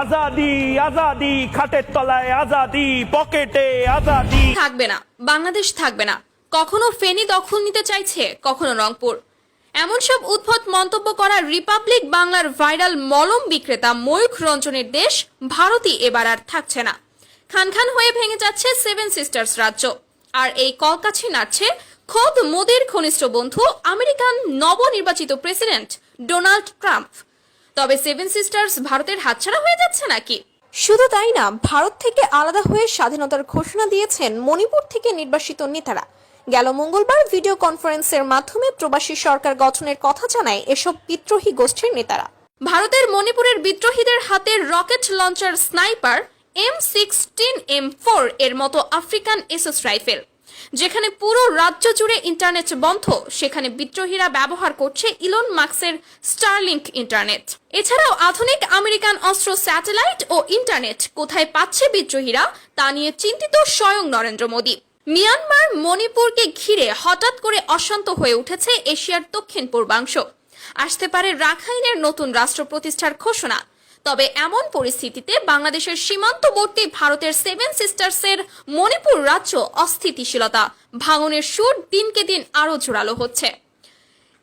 আজাদি আজাদি, খাটের তলায় আজাদি, পকেটে আজাদি। থাকবে না, বাংলাদেশ থাকবে না। কখনো ফেনী দখল নিতে চাইছে, কখনো রংপুর। এমন সব উদ্ভট মন্তব্য করা রিপাবলিক বাংলার ভাইরাল মলম বিক্রেতা ময়ূখ রঞ্জনের দেশ, ভারতই এবার আর থাকছে না। খান খান হয়ে ভেঙে যাচ্ছে সেভেন সিস্টার্স রাজ্য। আর এই কলকাছি নাড়ছে খোদ মোদীর ঘনিষ্ঠ বন্ধু আমেরিকান নবনির্বাচিত প্রেসিডেন্ট ডোনাল্ড ট্রাম্প। তবে সেভেন সিস্টার্স ভারতের হাতছাড়া হয়ে যাচ্ছে নাকি? শুধু তাই না ভারত থেকে আলাদা হয়ে স্বাধীনতার ঘোষণা দিয়েছেন মণিপুর থেকে নির্বাসিত নেতারা। গেল মঙ্গলবার ভিডিও কনফারেন্সের মাধ্যমে প্রবাসী সরকার গঠনের কথা জানায় এসব বিদ্রোহী গোষ্ঠীর নেতারা। ভারতের মণিপুরের বিদ্রোহীদের হাতের rocket launcher sniper M sixteen M four এর মতো আফ্রিকান এসএস রাইফেল। যেখানে পুরো রাজ্য জুড়ে ইন্টারনেট বন্ধ, সেখানে বিদ্রোহীরা ব্যবহার করছে ইলন মার্কসের স্টারলিংক ইন্টারনেট এছাড়াও আধুনিক আমেরিকান অস্ত্র স্যাটেলাইট ও ইন্টারনেট কোথায় পাচ্ছে বিদ্রোহীরা, তা নিয়ে চিন্তিত স্বয়ং নরেন্দ্র মোদী। মিয়ানমার মণিপুরকে ঘিরে হঠাৎ করে অশান্ত হয়ে উঠেছে এশিয়ার দক্ষিণ পূর্বাংশ। আসতে পারে রাখাইনের নতুন রাষ্ট্র প্রতিষ্ঠার ঘোষণা। তবে এমন পরিস্থিতিতে বাংলাদেশের সীমান্তবর্তী ভারতের সেভেন সিস্টার্সের মণিপুর রাজ্য অস্থিতিশীলতা। ভাঙনের সুর দিনকে দিন আরও জোরালো হচ্ছে।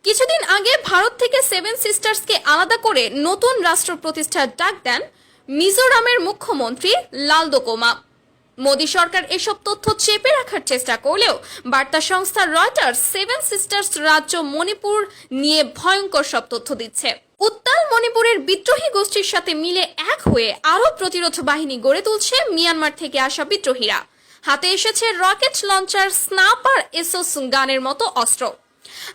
কিছুদিন আগে ভারত থেকে সেভেন সিস্টার্সকে আলাদা করে নতুন রাষ্ট্র প্রতিষ্ঠার ডাক দেন মিজোরামের মুখ্যমন্ত্রী লালদোকোমা মোদী সরকার এসব তথ্য চেপে রাখার চেষ্টা করলেও বার্তা সংস্থা রয়টার্স সেভেন সিস্টার্স রাজ্য মণিপুর নিয়ে ভয়ঙ্কর সব তথ্য দিচ্ছে। উত্তাল মণিপুরের বিদ্রোহী গোষ্ঠীর সাথে মিলে এক হয়ে আরও প্রতিরোধ বাহিনী গড়ে তুলছে মিয়ানমার থেকে আসা বিদ্রোহীরা। হাতে এসেছে রকেট লঞ্চার, স্নাপার এসোস গানের মতো অস্ত্র।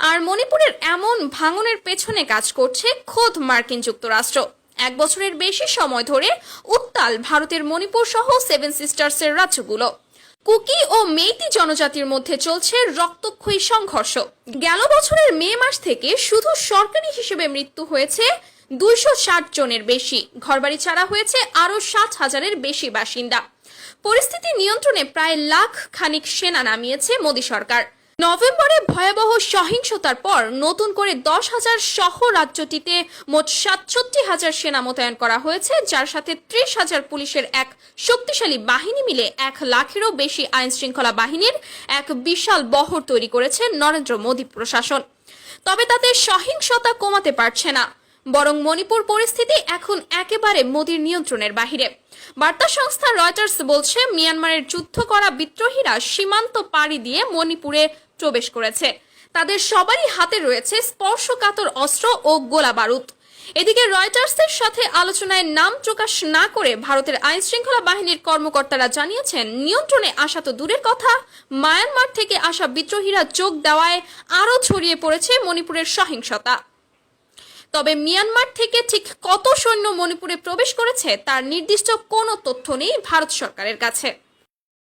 আর মণিপুরের এমন ভাঙনের পেছনে কাজ করছে খোদ মার্কিন যুক্তরাষ্ট্র। এক বছরের বেশি সময় ধরে উত্তাল ভারতের মণিপুর সহ সেভেন সিস্টার্সের রাজ্যগুলো। কুকি ও মেইতি জনজাতির মধ্যে চলছে রক্তক্ষয়ী সংঘর্ষ। গেল বছরের মে মাস থেকে শুধু সরকারি হিসেবে মৃত্যু হয়েছে দুইশো ষাট জনের বেশি। ঘরবাড়ি ছাড়া হয়েছে আরও সাত হাজারের বেশি বাসিন্দা। পরিস্থিতি নিয়ন্ত্রণে প্রায় লাখ খানিক সেনা নামিয়েছে মোদী সরকার। নভেম্বরে ভয়াবহ সহিংসতার পর নতুন করে দশ হাজার সহ রাজ্যটিতে মোট সাতষট্টি হাজার সেনা মোতায়েন করা হয়েছে, যার সাথে ত্রিশ হাজার পুলিশের এক শক্তিশালী বাহিনী মিলে এক লাখেরও বেশি আইন শৃঙ্খলা বাহিনীর এক বিশাল বহর তৈরি করেছে নরেন্দ্র মোদী প্রশাসন। তবে তাতে সহিংসতা কমাতে পারছে না। বরং মণিপুর পরিস্থিতি এখন একেবারে মোদীর নিয়ন্ত্রণের বাহিরে। বার্তা সংস্থা রয়টার্স বলছে, মিয়ানমারের যুদ্ধ করা বিদ্রোহীরা সীমান্ত পাড়ি দিয়ে মণিপুরে প্রবেশ করেছে। তাদের সবারই হাতে রয়েছে স্পর্শকাতর অস্ত্র ও গোলা বারুদ। এদিকে রয়টার্সের সাথে আলোচনায় নাম প্রকাশ না করে ভারতের আইন শৃঙ্খলা বাহিনীর কর্মকর্তারা জানিয়েছেন, নিয়ন্ত্রণে আসা তো দূরের কথা, মায়ানমার থেকে আসা বিদ্রোহীরা যোগ দেওয়ায় আরও ছড়িয়ে পড়েছে মণিপুরের সহিংসতা। তবে মিয়ানমার থেকে ঠিক কত সৈন্য মণিপুরে প্রবেশ করেছে তার নির্দিষ্ট কোনো তথ্য নেই ভারত সরকারের কাছে।